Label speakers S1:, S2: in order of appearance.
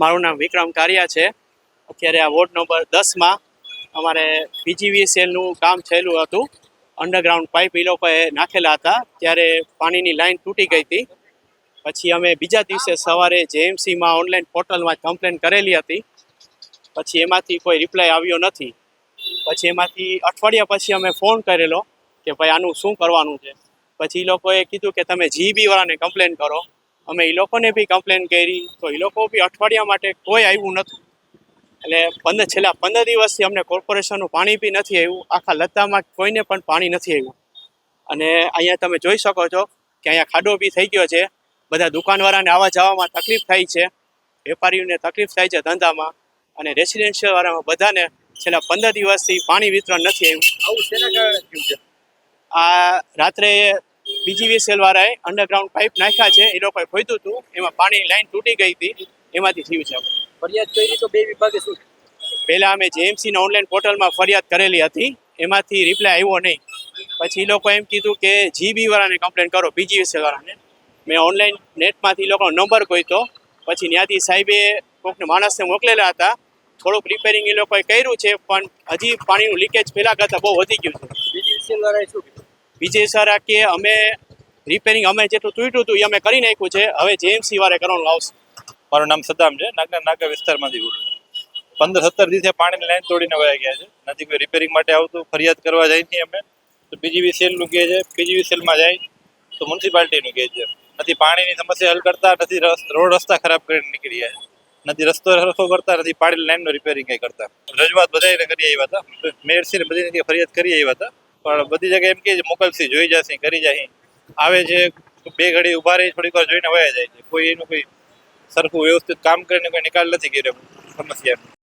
S1: મારું નામ વિક્રમ કારિયા છે. અત્યારે આ વોર્ડ નંબર દસમાં અમારે પીજીવીસીએલનું કામ થયેલું હતું. અંડરગ્રાઉન્ડ પાઇપ એ લોકોએ નાખેલા હતા. ત્યારે પાણીની લાઇન તૂટી ગઈ હતી. પછી અમે બીજા દિવસે સવારે જેએમસીમાં ઓનલાઈન પોર્ટલમાં કમ્પ્લેન કરેલી હતી. પછી એમાંથી કોઈ રિપ્લાય આવ્યો નથી. પછી એમાંથી અઠવાડિયા પછી અમે ફોન કરેલો કે ભાઈ આનું શું કરવાનું છે? પછી એ લોકોએ કીધું કે તમે જીબી વાળાને કમ્પ્લેન કરો. અમે એ લોકોને બી કમ્પ્લેન કરી. તો એ લોકો બી અઠવાડિયા માટે કોઈ આવ્યું નથી એટલે પંદર છેલ્લા પંદર દિવસથી અમને કોર્પોરેશનનું પાણી બી નથી આવ્યું. આખા લત્તામાં કોઈને પણ પાણી નથી આવ્યું. અને અહીંયા તમે જોઈ શકો છો કે અહીંયા ખાડો બી થઈ ગયો છે. બધા દુકાનવાળાને આવવા જવામાં તકલીફ થાય છે. વેપારીઓને તકલીફ થાય છે ધંધામાં. અને રેસિડેન્શિયલ વાળામાં બધાને છેલ્લા પંદર દિવસથી પાણી વિતરણ નથી આવ્યું.
S2: આવું છે?
S1: આ રાત્રે બીજીવીસીએલ વાળાએ અંડરગ્રાઉન્ડ પાઇપ નાખ્યા છે. એ લોકોએ ખોઈતું હતું. એમાં પાણીની લાઈન તૂટી ગઈ હતી. એમાંથી થયું છે
S2: ફરિયાદ કરી તો બે વિભાગે શું?
S1: પહેલાં અમે જેએમસીના ઓનલાઈન પોર્ટલમાં ફરિયાદ કરેલી હતી. એમાંથી રિપ્લાય આવ્યો નહીં. પછી એ લોકો એમ કીધું કે જીબી વાળાને કમ્પ્લેન કરો બીજીવીસીએલ વાળાને મેં ઓનલાઈન નેટમાંથી લોકોનો નંબર ગોઈતો. પછી ત્યાંથી સાહેબે કોઈકને માણસને મોકલેલા હતા. થોડુંક રિપેરિંગ એ લોકોએ કર્યું છે પણ હજી પાણીનું લીકેજ પહેલાં કરતાં બહુ વધી ગયું છે.
S2: બીજી વાળાએ શું
S1: વિજય સર કે અમે રિપેરિંગ અમે જેટલું તૂટ્યું હતું એ અમે કરી નાખ્યું છે. હવે જેએમસી વારે કરવાનું આવશે
S3: મારું નામ સદામ છે. નાગના નાગા વિસ્તારમાંથી બોલું પંદર સત્તર દિવસે પાણીની લાઈન તોડીને વયા ગયા છે. નથી કોઈ રિપેરિંગ માટે આવતું, ફરિયાદ કરવા જાય નહીં અમે. તો પીજીવીસીએલનું કહે છે. પીજીવીસીએલમાં જાય. તો મ્યુનિસિપાલિટીનું કહે છે. નથી પાણીની સમસ્યા હલ કરતા, નથી રોડ રસ્તા ખરાબ કરીને નીકળી જાય નથી રસ્તો સરખો કરતા, નથી પાણી લાઈનનું રિપેરિંગ કંઈ કરતા. રજૂઆત બધાને કરી આવ્યા હતા. મેયરશ્રીને બધી ફરિયાદ કરી આવ્યા હતા. પણ બધી જગ્યાએ એમ કે મોકલશી જોઈ જશે, કરી જાય આવે છે, બે ઘડી ઊભા રહી, થોડીક વાર જોઈને વયા જાય છે. કોઈ એનું કોઈ સરખું વ્યવસ્થિત કામ કરીને કોઈ નિકાલ નથી કર્યો સમસ્યા